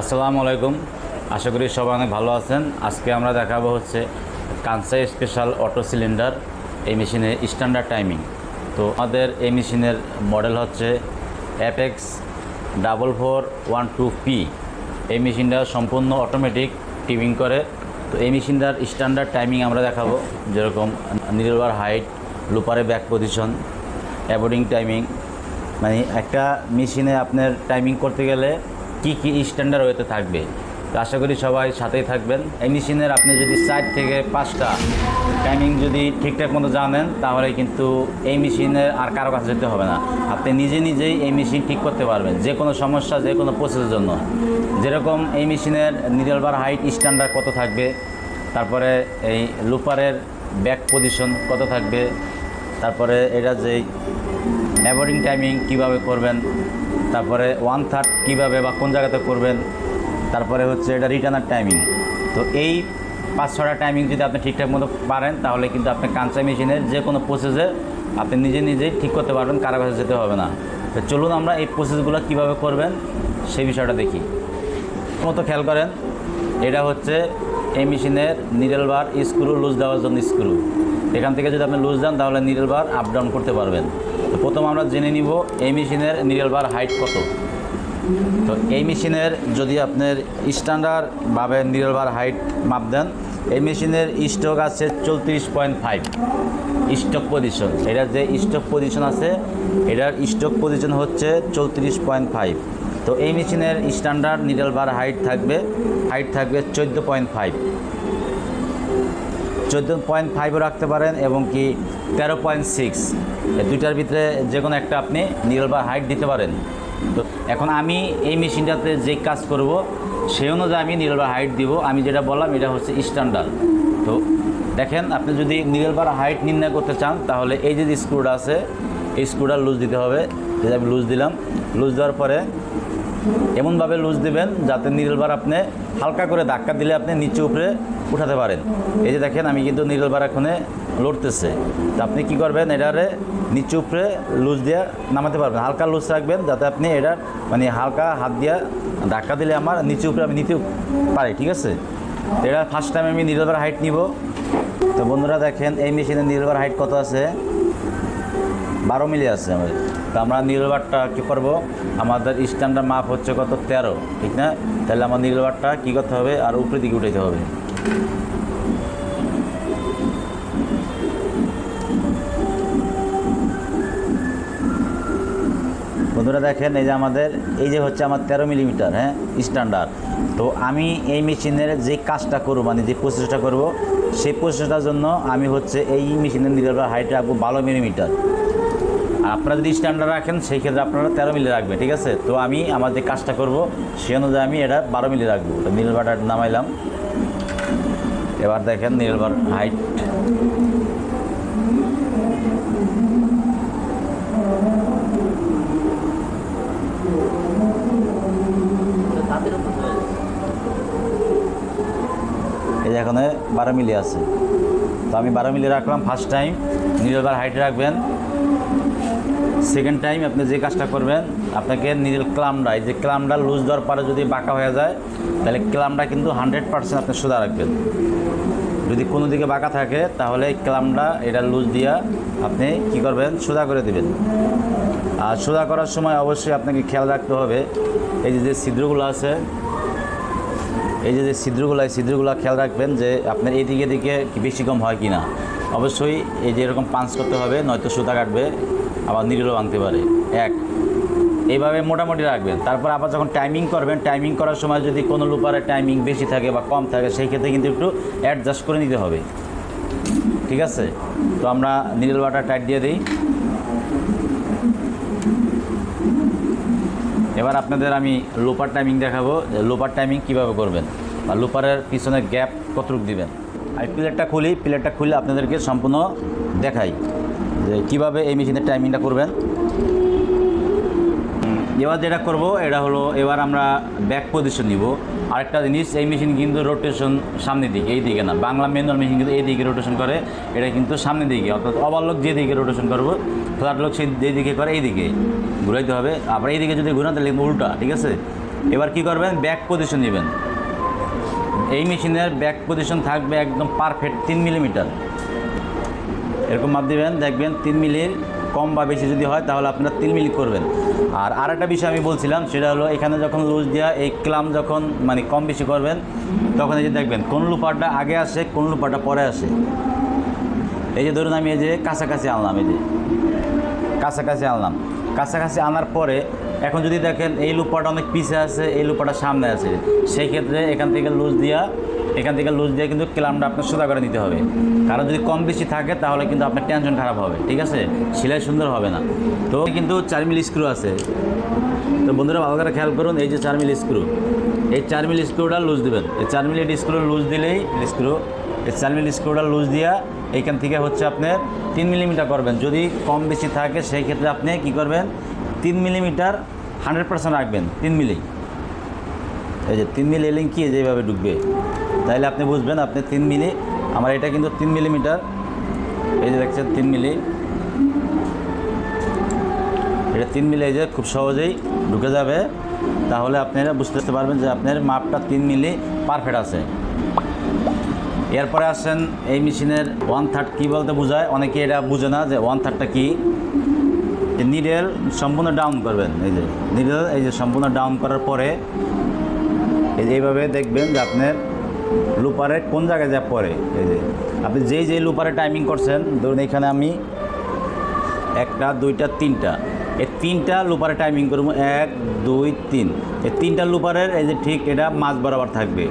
আসসালামু আলাইকুম। আশা করি সবাই অনেক ভালো আছেন। আজকে আমরা দেখাবো হচ্ছে কানসাই স্পেশাল অটো সিলিন্ডার, এই মেশিনের স্ট্যান্ডার্ড টাইমিং। তো আমাদের এই মেশিনের মডেল হচ্ছে Apex double four one two P. এই মেশিনটা সম্পূর্ণ অটোমেটিক টিভিং করে। তো এই মেশিনটার স্ট্যান্ডার্ড টাইমিং আমরা দেখাবো। যেরকম নিরবার হাইট, লুপারে ব্যাক পজিশন অ্যাবোর্ডিং টাইমিং। মানে একটা মেশিনে আপনার টাইমিং করতে গেলে কি কি স্ট্যান্ডার্ড ওয়েতে থাকবে? তো আশা করি সবাই সাথেই থাকবেন। এই মেশিনের আপনি যদি চার থেকে পাঁচটা টাইমিং যদি ঠিকঠাক মতো জানেন, তাহলে কিন্তু এই মেশিনের আর কারও কাছে যেতে হবে না। আপনি নিজে নিজেই এই মেশিন ঠিক করতে পারবেন, যে কোনো সমস্যা, যে কোনো প্রসেসের জন্য। যেরকম এই মেশিনের নিডল বার হাইট স্ট্যান্ডার্ড কত থাকবে, তারপরে এই লুপারের ব্যাক পজিশন কত থাকবে, তারপরে এটা যে অ্যাবোর্ডিং টাইমিং কীভাবে করবেন, তারপরে ওয়ান থার্ড কীভাবে বা কোন জায়গাতে করবেন, তারপরে হচ্ছে এটা রিটার্নার টাইমিং তো এই পাঁচ ছটা টাইমিং যদি আপনি ঠিকঠাক মতো পারেন, তাহলে কিন্তু আপনি কাঁচা মেশিনের যে কোনো প্রসেসে আপনি নিজে নিজেই ঠিক করতে পারবেন, কারও কাছে যেতে হবে না। তো চলুন আমরা এই প্রসেসগুলো কীভাবে করবেন সেই বিষয়টা দেখি। মতো খেয়াল করেন, এটা হচ্ছে এই মেশিনের নিডল বার স্ক্রু লুজ দেওয়ার জন্য স্ক্রু এখান থেকে যদি আপনি লুজ দেন, তাহলে নিডল বার আপ ডাউন করতে পারবেন। তো প্রথম আমরা জেনে নিব, এই মেশিনের নিডল বার হাইট কত? তো এই মেশিনের যদি আপনার স্ট্যান্ডার্ডভাবে নিডল বার হাইট মাপ দেন, এই মেশিনের স্টক আছে চৌত্রিশ পয়েন্ট ফাইভ। স্টক পজিশন এটার যে স্টক পজিশন আছে, এটার স্টক পজিশন হচ্ছে চৌত্রিশ পয়েন্ট ফাইভ। তো এই মেশিনের স্ট্যান্ডার্ড নিডল বার হাইট থাকবে হাইট থাকবে চোদ্দ পয়েন্ট ফাইভ। চোদ্দ পয়েন্ট ফাইভও রাখতে পারেন এবং কি তেরো পয়েন্ট সিক্স। দুইটার ভিতরে যে কোনো একটা আপনি নিডল বার হাইট দিতে পারেন। তো এখন আমি এই মেশিনটাতে যে কাজ করব, সেই অনুযায়ী আমি নিডল বার হাইট দিব। আমি যেটা বললাম, এটা হচ্ছে স্ট্যান্ডার্ড। তো দেখেন, আপনি যদি বার হাইট নির্ণয় করতে চান, তাহলে এই যে স্ক্রুটা আছে, এই স্ক্রুটা লুজ দিতে হবে। যে আমি লুজ দিলাম, লুজ দেওয়ার পরে এমনভাবে লুজ দিবেন, যাতে বার আপনি হালকা করে ধাক্কা দিলে আপনি নিচে উপরে উঠাতে পারেন। এই যে দেখেন, আমি কিন্তু নিডল বার এখানে লড়তেছে। তো আপনি কি করবেন? এটারে নিচে উপরে লুজ দিয়ে নামাতে পারবেন। হালকা লুজ রাখবেন, যাতে আপনি এটার মানে হালকা হাত দিয়া ধাক্কা দিলে আমার নিচু উপরে আমি নিতে পারি, ঠিক আছে? এটা ফার্স্ট টাইম আমি নিডল বার হাইট নিব। তো বন্ধুরা দেখেন, এই মেশিনের নিডল বার হাইট কত আছে? বারো মিলি আছে আমাদের। তো আমরা নীলবারটা কী করব? আমাদের স্ট্যান্ডার্ড মাপ হচ্ছে কত? তেরো, ঠিক না? তাহলে আমার নীলবারটা কী করতে হবে? আর উপরের দিকে উঠাইতে হবে। বন্ধুরা দেখেন, এই যে আমাদের, এই যে হচ্ছে আমার তেরো মিলিমিটার হ্যাঁ স্ট্যান্ডার্ড তো আমি এই মেশিনের যে কাজটা করব মানে যে প্রসেসটা করব, সেই প্রসেসটার জন্য আমি হচ্ছে এই মেশিনের নিরাপদ হাইট রাখব বারো মিলিমিটার। আর আপনারা যদি স্ট্যান্ডার্ড রাখেন, সেই ক্ষেত্রে আপনারা তেরো মিলি রাখবে ঠিক আছে? তো আমি আমার যে কাজটা করব, সেই অনুযায়ী আমি এটা বারো মিলি রাখব। নীলবারটা নামাইলাম। এবার দেখেন নীলবার হাইট এখানে বারো মিলি আছে। তো আমি বারো মিলি রাখলাম first time needle bar height রাখবেন। সেকেন্ড টাইম আপনি যে কাজটা করবেন, আপনাকে নিজের ক্লামটা এই যে ক্লামটা লুজ দেওয়ার পরে যদি বাঁকা হয়ে যায়, তাহলে ক্লামটা কিন্তু হান্ড্রেড পার্সেন্ট আপনি সোজা রাখবেন। যদি কোনো দিকে বাঁকা থাকে, তাহলে এই ক্লামটা এটা লুজ দিয়া আপনি কি করবেন? সোজা করে দেবেন। আর সোজা করার সময় অবশ্যই আপনাকে খেয়াল রাখতে হবে, এই যে যে ছিদ্রগুলো আছে, এই যে যে ছিদ্রগুলো, এই ছিদ্রগুলো খেয়াল রাখবেন যে আপনার এদিকে দিকে দিকে বেশি কম হয় কি না অবশ্যই এই যে এরকম পাঞ্চ করতে হবে, নয়তো সুতা কাটবে, আবার নিরিলও ভাঙতে পারে। এক, এইভাবে মোটামুটি রাখবেন। তারপর আবার যখন টাইমিং করবেন টাইমিং করার সময় যদি কোনো লুপারের টাইমিং বেশি থাকে বা কম থাকে, সেই ক্ষেত্রে কিন্তু একটু অ্যাডজাস্ট করে নিতে হবে। ঠিক আছে? তো আমরা নিডল বাটার টাইট দিয়ে দিই। এবার আপনাদের আমি লোপার টাইমিং দেখাবো লোপার টাইমিং কীভাবে করবেন, বা লোপারের পিছনে গ্যাপ কতটুকু দিবেন। আমি প্লেটটা খুলি, প্লেটটা খুলে আপনাদেরকে সম্পূর্ণ দেখাই যে কীভাবে এই মেশিনের টাইমিংটা করবেন। এবার যেটা করব, এটা হলো এবার আমরা ব্যাক পজিশন নিব। আরেকটা জিনিস, এই মেশিন কিন্তু রোটেশন সামনের দিকে, এই দিকে না, বাংলা ম্যানুয়াল মেশিন কিন্তু এই দিকে রোটেশন করে, এটা কিন্তু সামনের দিকে, অর্থাৎ ওভারলোক যে দিকে রোটেশন করব ফ্ল্যাট লোক সেই যে দিকে করে এই দিকে। ঘুরাইতে হবে। আবার এই দিকে যদি ঘুরান, তাহলে উল্টা, ঠিক আছে? এবার কি করবেন? ব্যাক পজিশন নেবেন। এই মেশিনের ব্যাক পজিশন থাকবে একদম পারফেক্ট তিন মিলিমিটার এরকম মাপ দিবেন, দেখবেন তিন মিলির কম বা বেশি যদি হয়, তাহলে আপনারা তিন মিলি করবেন। আর আরেকটা বিষয় আমি বলছিলাম, সেটা হলো এখানে যখন লুজ দেওয়া এই ক্লাম যখন মানে কম বেশি করবেন, তখন এই যে দেখবেন, কোন লুপারটা আগে আসে, কোন লুপারটা পরে আসে। এই যে ধরুন আমি এই যে কাছাকাছি আনলাম, এই যে কাছাকাছি আনলাম। কাছাকাছি আনার পরে এখন যদি দেখেন এই লুপাটা অনেক পিছে আছে, এই লুপাটা সামনে আছে সেই ক্ষেত্রে এখান থেকে লুজ দিয়া, এখান থেকে লুজ দিয়ে কিন্তু ক্লামটা আপনার সোজা করে নিতে হবে। কারণ যদি কম বেশি থাকে, তাহলে কিন্তু আপনার টেনশন খারাপ হবে, ঠিক আছে? সেলাই সুন্দর হবে না। তো কিন্তু চার মিল স্ক্রু আছে। তো বন্ধুরা, ভালো করে খেয়াল করুন, এই যে চার মিল স্ক্রু, এই চার মিল স্ক্রুটা লুজ দেবেন। এই চার মিল স্ক্রু লুজ দিলেই স্ক্রু, এই চার মিল স্ক্রুটা লুজ দিয়া এইখান থেকে হচ্ছে আপনার তিন মিলিমিটার করবেন। যদি কম বেশি থাকে, সেই ক্ষেত্রে আপনি কি করবেন তিন মিলিমিটার হান্ড্রেড পার্সেন্ট রাখবেন, তিন মিলি। এই যে তিন মিলি এলিং কি যেভাবে ঢুকবে? তাইলে আপনি বুঝবেন, আপনি তিন মিলি, আমার এটা কিন্তু তিন মিলিমিটার। এই যে দেখছেন, তিন মিলি। এটা তিন মিলি, এই যে খুব সহজেই ঢুকে যাবে। তাহলে আপনারা বুঝতে পারবেন যে আপনার মাপটা তিন মিলি পারফেক্ট আছে। এরপরে আসেন, এই মেশিনের ওয়ান থার্ড কী বলতে বোঝায়? অনেকে এটা বুঝে না যে ওয়ান থার্ডটা কী। নিডেল সম্পূর্ণ ডাউন করবেন, এই যে নিডেল এই যে সম্পূর্ণ ডাউন করার পরে এই যে এইভাবে দেখবেন যে আপনার লুপারে কোন জায়গায় যা পড়ে, এই যে আপনি যেই যেই লুপারে টাইমিং করছেন, ধরুন এখানে আমি একটা, দুইটা, তিনটা, এই তিনটা লুপারে টাইমিং করব, এক, দুই, তিন, এই তিনটা লুপারের এই যে ঠিক এটা মাছ বরাবর থাকবে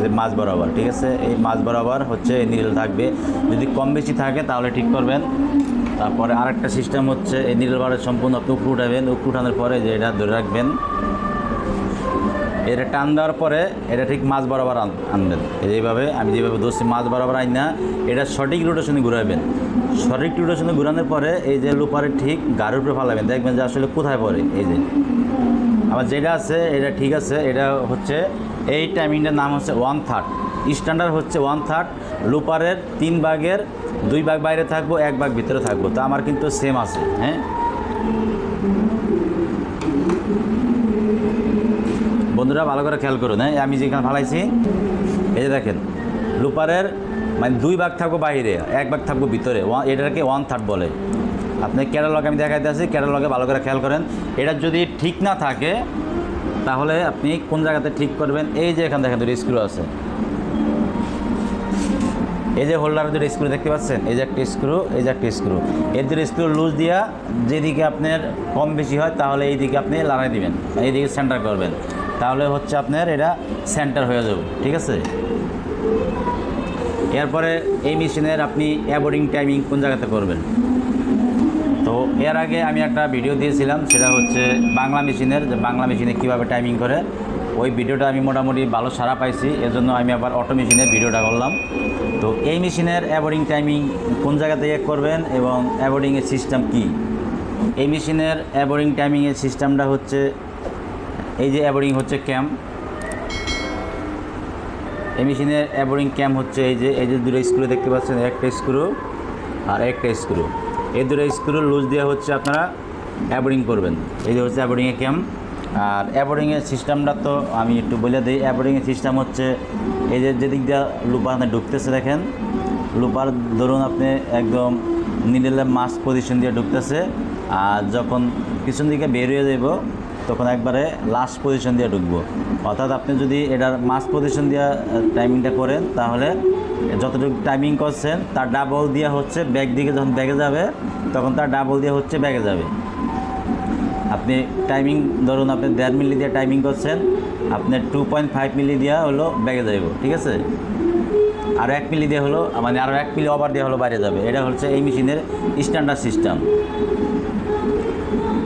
যে মাছ বরাবর, ঠিক আছে? এই মাছ বরাবর হচ্ছে নিডল থাকবে, যদি কম বেশি থাকে তাহলে ঠিক করবেন তারপরে আরেকটা সিস্টেম হচ্ছে এই নিডল বারের সম্পূর্ণ আপনি উপরে উঠাবেন। উপরে উঠানোর পরে যে এটা ধরে রাখবেন, এটা টান দেওয়ার পরে এটা ঠিক মাছ বরাবর আন- আনবেন। এইভাবে আমি যেভাবে দোষী মাছ বরাবর আইন না, এটা সঠিক রোটেশনে ঘুরাবেন। সঠিক রোটেশনে ঘুরানোর পরে এই যে লোপারে ঠিক গাড়ির উপরে ফালাবেন। দেখবেন যে আসলে কোথায় পড়ে এই যে। আবার যেটা আছে, এটা ঠিক আছে, এটা হচ্ছে এই টাইমিংটার নাম হচ্ছে ওয়ান থার্ড স্ট্যান্ডার্ড হচ্ছে ওয়ান থার্ড লুপারের তিন ভাগের দুই ভাগ বাইরে থাকব, এক ভাগ ভিতরে থাকব। তো আমার কিন্তু সেম আছে হ্যাঁ? বন্ধুরা, ভালো করে খেয়াল করুন হ্যাঁ? আমি যেখানে ফালাইছি, এই যে দেখেন লুপারের মানে দুই ভাগ থাকব বাইরে, এক ভাগ থাকব ভিতরে। এটাকে ওয়ান থার্ড বলে। আপনি ক্যাটালগ আমি দেখাইতে আছি ক্যাটালগে ভালো করে খেয়াল করেন। এটা যদি ঠিক না থাকে, তাহলে আপনি কোন জায়গাতে ঠিক করবেন? এই যে এখানে দেখেন, দুটো স্ক্রু আছে। এই যে হোল্ডারের দুটো স্ক্রু দেখতে পাচ্ছেন? এই যে একটা স্ক্রু এই যে একটা স্ক্রু এর দুটো স্ক্রু লুজ দিয়া যেদিকে আপনার কম বেশি হয়, তাহলে এই দিকে আপনি লাগাই দিবেন, এইদিকে সেন্টার করবেন। তাহলে হচ্ছে আপনার এটা সেন্টার হয়ে যাবে, ঠিক আছে? এরপরে এই মেশিনের আপনি অ্যাবোর্ডিং টাইমিং কোন জায়গাতে করবেন? তো এর আগে আমি একটা ভিডিও দিয়েছিলাম, সেটা হচ্ছে বাংলা মেশিনের যে বাংলা মেশিনে কীভাবে টাইমিং করে ওই ভিডিওটা আমি মোটামুটি ভালো সারা পাইছি, এজন্য আমি আবার অটো মেশিনের ভিডিওটা করলাম। তো এই মেশিনের অ্যাবোর্ডিং টাইমিং কোন জায়গা থেকে করবেন এবং অ্যাবোর্ডিংয়ের সিস্টেম কি? এই মেশিনের অ্যাবোর্ডিং টাইমিংয়ের সিস্টেমটা হচ্ছে, এই যে অ্যাবোর্ডিং হচ্ছে ক্যাম্প এই মেশিনের অ্যাবোরিং ক্যাম হচ্ছে এই যে এই যে দুটো স্ক্রু দেখতে পাচ্ছেন, একটা স্ক্রু আর একটা স্ক্রু এই দুটো স্ক্রু লুজ দেওয়া হচ্ছে আপনারা অ্যাবোরিং করবেন। এই যে হচ্ছে অ্যাবোরিংয়ের ক্যাম আর অ্যাবোরিংয়ের সিস্টেমটা তো আমি একটু বলে দিই অ্যাবোরিংয়ের সিস্টেম হচ্ছে এই যে যেদিক দিয়ে লুপার আপনি ঢুকতেছে দেখেন, লুপার ধরুন আপনি একদম নিডেলের মাস পজিশন দিয়ে ঢুকতেছে, আর যখন পিছন দিকে বের হয়ে যাব, তখন একবারে লাস্ট পজিশন দিয়ে ঢুকবো। অর্থাৎ আপনি যদি এটার মাস পজিশন দিয়ে টাইমিংটা করেন, তাহলে যতটুকু টাইমিং করছেন, তার ডাবল দিয়ে হচ্ছে ব্যাগ দিকে যখন ব্যাগে যাবে, তখন তার ডাবল দিয়ে হচ্ছে ব্যাগে যাবে। আপনি টাইমিং ধরুন আপনি দেড় মিলি দিয়ে টাইমিং করছেন, আপনি টু পয়েন্ট ফাইভ মিলি দেওয়া হলো ব্যাগে যাইব, ঠিক আছে? আর এক মিলি দিয়ে হলো মানে আরও এক মিলি ওভার দিয়ে হলো বাইরে যাবে। এটা হচ্ছে এই মেশিনের স্ট্যান্ডার্ড সিস্টেম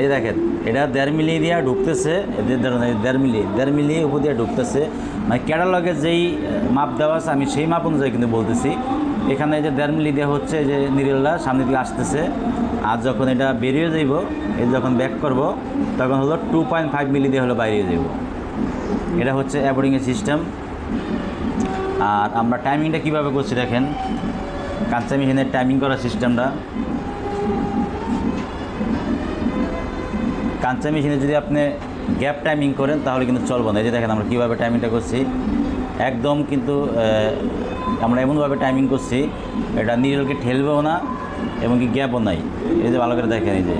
এই দেখেন, এটা দেড় মিলি দিয়ে ঢুকতেছে ধরুন দেড় মিলি দেড় মিলি উপর দিয়ে ঢুকতেছে। মানে ক্যাটালগে যেই মাপ দেওয়া আছে, আমি সেই মাপ অনুযায়ী কিন্তু বলতেছি। এখানে যে দেড় মিলি দেওয়া হচ্ছে যে নিরেলটা সামনে দিকে আসতেছে। আর যখন এটা বেরিয়ে যাইব, এই যখন ব্যাক করব, তখন হলো টু পয়েন্ট ফাইভ মিলি দিয়ে হলো বাইরে যাইব। এটা হচ্ছে অ্যাবোর্ডিংয়ের সিস্টেম আর আমরা টাইমিংটা কীভাবে করছি দেখেন। কাঁচা মেশিনের টাইমিং করার সিস্টেমটা কাঁচা মেশিনে যদি আপনি গ্যাপ টাইমিং করেন, তাহলে কিন্তু চলবে না। এই যে দেখেন আমরা কীভাবে টাইমিংটা করছি। একদম কিন্তু আমরা এমনভাবে টাইমিং করছি, এটা নিডলকে ঠেলবেও না এবং কি গ্যাপও নাই। এই যে ভালো করে দেখেন এই যে।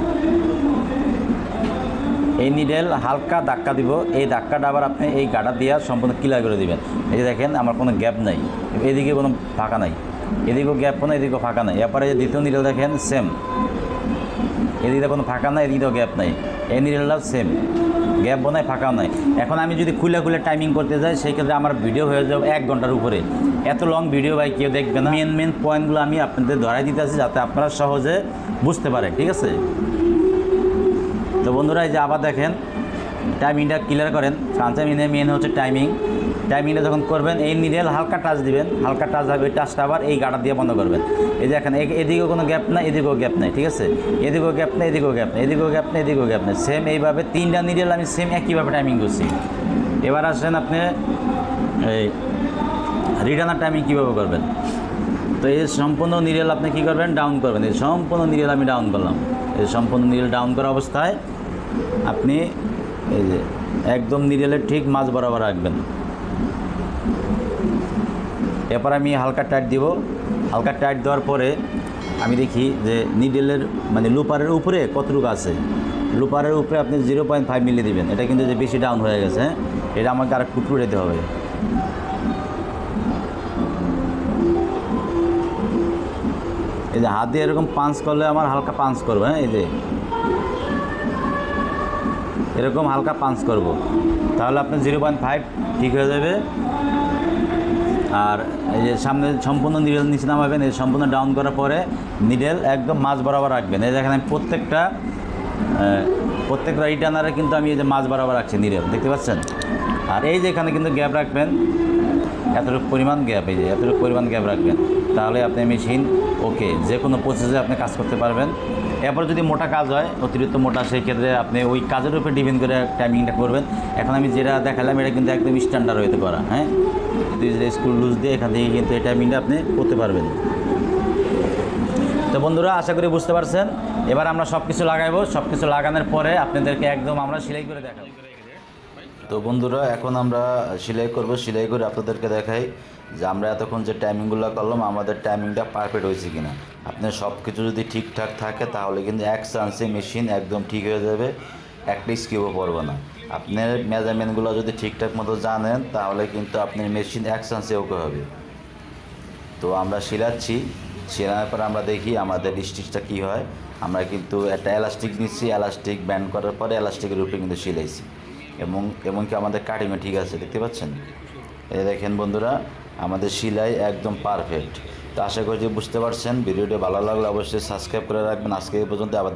এই নিডেল হালকা ধাক্কা দিব, এই ধাক্কাটা আবার আপনি এই গাটা দিয়ে সম্পূর্ণ ক্লিয়ার করে দেবেন। এই যে দেখেন, আমার কোনো গ্যাপ নাই। এদিকে কোনো ফাঁকা নাই। এদিকেও গ্যাপ কোনো এদিকেও ফাঁকা নাই। এরপরে যে দ্বিতীয় নিডেল দেখেন সেম এদিকে কোনো ফাঁকা নাই, এদিকেও গ্যাপ নাই। এই নিডেলটাও সেম গ্যাপ বোনায়, ফাঁকাও নাই। এখন আমি যদি খুলে খুলে টাইমিং করতে যাই সেই ক্ষেত্রে আমার ভিডিও হয়ে যাবে এক ঘণ্টার উপরে। এত লং ভিডিও ভাই, কেউ দেখবে না। মেন মেন পয়েন্টগুলো আমি আপনাদের ধরাই দিতে আছি যাতে আপনারা সহজে বুঝতে পারে ঠিক আছে? তো বন্ধুরা, এই যে আবার দেখেন টাইমিংটা ক্লিয়ার করেন। ট্রান্সমিনে মেন হচ্ছে টাইমিং টাইমিংটা যখন করবেন, এই নিডেল হালকা টাচ দিবেন। হালকা টাচ হবে টাচটা আবার এই গাটা দিয়ে বন্ধ করবেন। এই যে এখন এদিকেও কোনো গ্যাপ নাই, এদিকেও গ্যাপ নাই, ঠিক আছে? এদিকেও গ্যাপ নেই, এদিকেও গ্যাপ নেই, এদিকেও গ্যাপ নেই, এদিকেও গ্যাপ নেই। সেম এইভাবে তিনটা নিডেল আমি সেম একইভাবে টাইমিং করছি। এবার আসেন আপনি, এই রিটার্নার টাইমিং কীভাবে করবেন? তো এই সম্পূর্ণ নিরেল আপনি কী করবেন? ডাউন করবেন। এই সম্পূর্ণ নিরেল আমি ডাউন করলাম। এই সম্পূর্ণ নিরেল ডাউন করা অবস্থায় আপনি এই যে একদম নিরেলের ঠিক মাঝ বরাবর রাখবেন। এরপর আমি হালকা টাইট দিব। হালকা টাইট দেওয়ার পরে আমি দেখি যে নিডেলের মানে লুপারের উপরে কতটুকু আছে। লুপারের উপরে আপনি জিরো পয়েন্ট ফাইভ মিলি দেবেন। এটা কিন্তু যে বেশি ডাউন হয়ে গেছে হ্যাঁ এটা আমাকে আর একটু দিতে হবে। এই যে হাত দিয়ে এরকম পাঞ্চ করলে আমার হালকা পাঞ্চ করব হ্যাঁ এই যে। এরকম হালকা পাঞ্চ করব। তাহলে আপনার জিরো পয়েন্ট ফাইভ ঠিক হয়ে যাবে। আর এই যে সামনে সম্পূর্ণ নিডেল নিচে নামাবেন এই সম্পূর্ণ ডাউন করার পরে নিডেল একদম মাঝ বরাবর রাখবেন। এই দেখেন আমি প্রত্যেকটা আহ, প্রত্যেকটা রিটার্নারে কিন্তু আমি এই যে মাঝ বরাবর রাখছি নিডেল দেখতে পাচ্ছেন? আর এই যে এখানে কিন্তু গ্যাপ রাখবেন এতটুকু পরিমাণ গ্যাপ এই যে এতটুকু পরিমাণ গ্যাপ রাখবেন। তাহলে আপনি মেশিন ওকে যে কোনো প্রসেসে আপনি কাজ করতে পারবেন। এরপর যদি মোটা কাজ হয়, অতিরিক্ত মোটা, সেই ক্ষেত্রে আপনি ওই কাজের উপরে ডিপেন্ড করে টাইমিংটা করবেন। এখন আমি যেটা দেখালাম, এটা কিন্তু একদম স্ট্যান্ডার্ড হইতে করা হ্যাঁ? স্কুল লুজ দিয়ে এখান থেকে কিন্তু এই টাইমিংটা আপনি করতে পারবেন। তো বন্ধুরা, আশা করি বুঝতে পারছেন। এবার আমরা সব কিছু লাগাইবো। সব কিছু লাগানোর পরে আপনাদেরকে একদম আমরা সেলাই করে দেখাবো। তো বন্ধুরা, এখন আমরা সেলাই করব। সেলাই করে আপনাদেরকে দেখাই যে আমরা এতক্ষণ যে টাইমিংগুলো করলাম, আমাদের টাইমিংটা পারফেক্ট হয়েছে কিনা। আপনার সব কিছু যদি ঠিকঠাক থাকে, তাহলে কিন্তু এক চান্সে মেশিন একদম ঠিক হয়ে যাবে, একটা স্কিপও পড়বে না। আপনার মেজারমেন্টগুলো যদি ঠিকঠাক মতো জানেন, তাহলে কিন্তু আপনার মেশিন এক চান্সে ওকে হবে। তো আমরা শিলাচ্ছি শিলানোর পর আমরা দেখি আমাদের স্টিচটা কী হয়। আমরা কিন্তু একটা এলাস্টিক নিচ্ছি এলাস্টিক ব্যান্ড করার পরে এলাস্টিকের উপরে কিন্তু শিলাইছি। এবং এমনকি আমাদের কাটিংও ঠিক আছে, দেখতে পাচ্ছেন? এই দেখেন বন্ধুরা আমাদের সিলাই একদম পারফেক্ট তা আশা করি যে বুঝতে পারছেন। ভিডিওটি ভালো লাগলে অবশ্যই সাবস্ক্রাইব করে রাখবেন। আজকে এই পর্যন্ত আবার